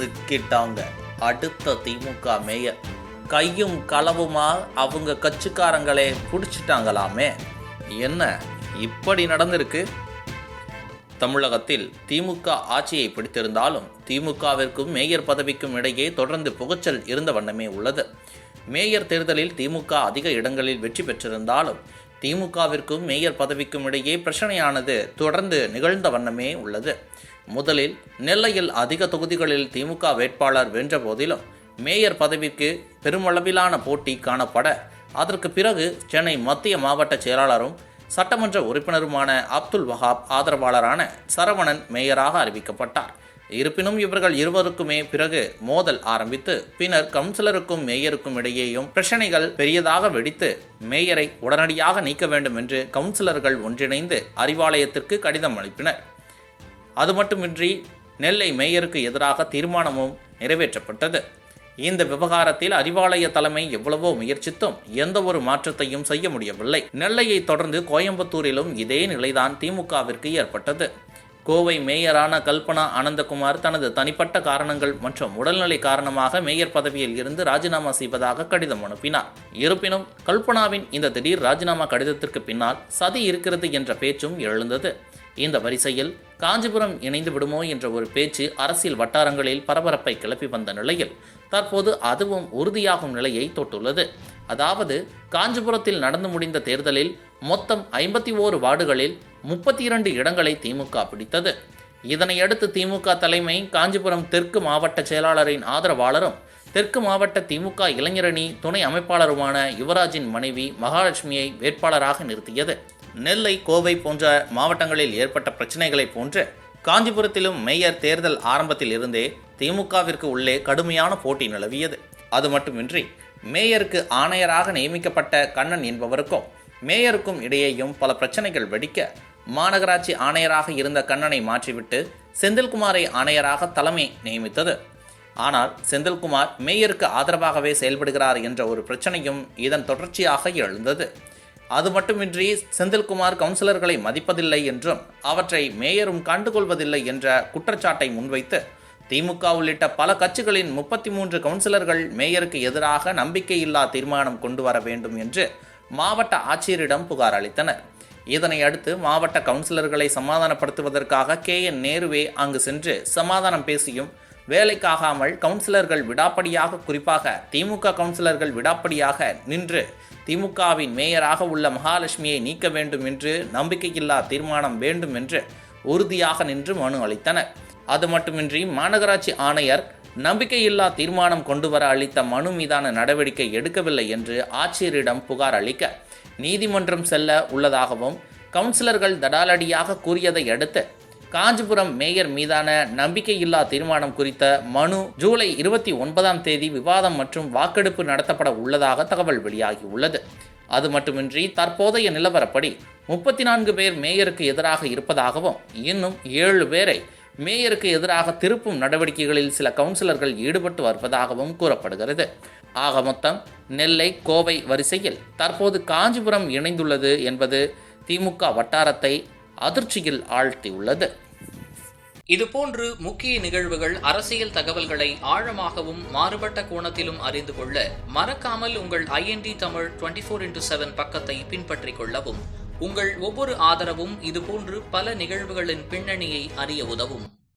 சிக்கிட்டாங்க. அடுத்த திமுக மேயர். கையும் களவுமா அவங்க கட்சிக்காரங்களே பிடிச்சிட்டாங்களாமே. என்ன இப்படி நடந்திருக்கு? தமிழகத்தில் திமுக ஆட்சியை பிடித்திருந்தாலும் திமுகவிற்கும் மேயர் பதவிக்கும் இடையே தொடர்ந்து புகச்சல் இருந்த வண்ணமே உள்ளது. மேயர் தேர்தலில் திமுக அதிக இடங்களில் வெற்றி பெற்றிருந்தாலும் திமுகவிற்கும் மேயர் பதவிக்கும் இடையே பிரச்சனையானது தொடர்ந்து நிகழ்ந்த வண்ணமே உள்ளது. முதலில் நெல்லையில் அதிக தொகுதிகளில் திமுக வேட்பாளர் வென்ற போதிலும் மேயர் பதவிக்கு பெருமளவிலான போட்டி காணப்பட அதற்கு பிறகு சென்னை மத்திய மாவட்ட செயலாளரும் சட்டமன்ற உறுப்பினருமான அப்துல் வஹாப் ஆதரவாளரான சரவணன் மேயராக அறிவிக்கப்பட்டார். இருப்பினும் இவர்கள் இருவருக்குமே பிறகு மோதல் ஆரம்பித்து பின்னர் கவுன்சிலருக்கும் மேயருக்கும் இடையேயும் பிரச்சனைகள் பெரியதாக வெடித்து மேயரை உடனடியாக நீக்க வேண்டும் என்று கவுன்சிலர்கள் ஒன்றிணைந்து அறிவாலயத்திற்கு கடிதம் அனுப்பினர். அது மட்டுமின்றி நெல்லை மேயருக்கு எதிராக தீர்மானமும் நிறைவேற்றப்பட்டது. இந்த விவகாரத்தில் அறிவாலய தலைமை எவ்வளவோ முயற்சித்தும் எந்த ஒரு மாற்றத்தையும் செய்ய முடியவில்லை. நெல்லையை தொடர்ந்து கோயம்புத்தூரிலும் இதே நிலைதான் திமுகவிற்கு ஏற்பட்டது. கோவை மேயரான கல்பனா ஆனந்தகுமார் தனது தனிப்பட்ட காரணங்கள் மற்றும் உடல்நிலை காரணமாக மேயர் பதவியில் இருந்து ராஜினாமா செய்வதாக கடிதம் அனுப்பினார். இருப்பினும் கல்பனாவின் இந்த திடீர் ராஜினாமா கடிதத்திற்கு பின்னால் சதி இருக்கிறது என்ற பேச்சும் எழுந்தது. இந்த வரிசையில் காஞ்சிபுரம் இணைந்து விடுமோ என்ற ஒரு பேச்சு அரசியல் வட்டாரங்களில் பரபரப்பை கிளப்பி வந்த நிலையில் தற்போது அதுவும் உறுதியாகும் நிலையை தொட்டுள்ளது. அதாவது காஞ்சிபுரத்தில் நடந்து முடிந்த தேர்தலில் மொத்தம் ஐம்பத்தி ஓரு வார்டுகளில் முப்பத்தி இரண்டு இடங்களை திமுக பிடித்தது. இதனையடுத்து திமுக தலைமை காஞ்சிபுரம் தெற்கு மாவட்ட செயலாளரின் ஆதரவாளரும் தெற்கு மாவட்ட திமுக இளைஞரணி துணை அமைப்பாளருமான யுவராஜின் மனைவி மகாலட்சுமியை வேட்பாளராக நிறுத்தியது. நெல்லை கோவை போன்ற மாவட்டங்களில் ஏற்பட்ட பிரச்சனைகளைப் போன்று காஞ்சிபுரத்திலும் மேயர் தேர்தல் ஆரம்பத்தில் இருந்தே திமுகவிற்கு உள்ளே கடுமையான போட்டி நிலவியது. அது மட்டுமின்றி மேயருக்கு ஆணையராக நியமிக்கப்பட்ட கண்ணன் என்பவருக்கும் மேயருக்கும் இடையேயும் பல பிரச்சனைகள் வெடிக்க மாநகராட்சி ஆணையராக இருந்த கண்ணனை மாற்றிவிட்டு செந்தில்குமாரை ஆணையராக தலைமை நியமித்தது. ஆனால் செந்தில்குமார் மேயருக்கு ஆதரவாகவே செயல்படுகிறார் என்ற ஒரு பிரச்சனையும் இதன் தொடர்ச்சியாக எழுந்தது. அது மட்டுமின்றி செந்தில்குமார் கவுன்சிலர்களை மதிப்பதில்லை என்றும் அவற்றை மேயரும் கண்டுகொள்வதில்லை என்ற குற்றச்சாட்டை முன்வைத்து திமுக உள்ளிட்ட பல கட்சிகளின் முப்பத்தி மூன்று கவுன்சிலர்கள் மேயருக்கு எதிராக நம்பிக்கையில்லா தீர்மானம் கொண்டு வர வேண்டும் என்று மாவட்ட ஆட்சியரிடம் புகார் அளித்தனர். இதனை அடுத்து மாவட்ட கவுன்சிலர்களை சமாதானப்படுத்துவதற்காக கே. என். நேருவே அங்கு சென்று சமாதானம் பேசியும் வேலைக்காகாமல் கவுன்சிலர்கள் விடாப்படியாக குறிப்பாக திமுக கவுன்சிலர்கள் விடாப்படியாக நின்று திமுகவின் மேயராக உள்ள மகாலட்சுமியை நீக்க வேண்டும் என்று நம்பிக்கையில்லா தீர்மானம் வேண்டும் என்று உறுதியாக நின்று மனு அளித்தனர். அது மட்டுமின்றி மாநகராட்சி ஆணையர் நம்பிக்கையில்லா தீர்மானம் கொண்டு வர அளித்த மனு மீதான நடவடிக்கை எடுக்கவில்லை என்று ஆட்சியரிடம் புகார் அளிக்க நீதிமன்றம் செல்ல உள்ளதாகவும் கவுன்சிலர்கள் தடாலடியாக கூறியதை அடுத்து காஞ்சிபுரம் மேயர் மீதான நம்பிக்கையில்லா தீர்மானம் குறித்த மனு ஜூலை இருபத்தி ஒன்பதாம் தேதி விவாதம் மற்றும் வாக்கெடுப்பு நடத்தப்பட உள்ளதாக தகவல் வெளியாகியுள்ளது. அது மட்டுமின்றி தற்போதைய நிலவரப்படி முப்பத்தி நான்கு பேர் மேயருக்கு எதிராக இருப்பதாகவும் இன்னும் ஏழு பேரை மேயருக்கு எதிராக திருப்பும் நடவடிக்கைகளில் சில கவுன்சிலர்கள் ஈடுபட்டு வருவதாகவும் கூறப்படுகிறது. ஆக மொத்தம் நெல்லை கோவை வரிசையில் தற்போது காஞ்சிபுரம் இணைந்துள்ளது என்பது திமுக வட்டாரத்தை அதிர்ச்சியில் ஆழ்த்தியுள்ளது. இதுபோன்று முக்கிய நிகழ்வுகள் அரசியல் தகவல்களை ஆழமாகவும் மாறுபட்ட கோணத்திலும் அறிந்து கொள்ள மறக்காமல் உங்கள் IND Tamil twenty four into seven பக்கத்தை பின்பற்றிக் கொள்ளவும். உங்கள் ஒவ்வொரு ஆதரவும் இதுபோன்று பல நிகழ்வுகளின் பின்னணியை அறிய உதவும்.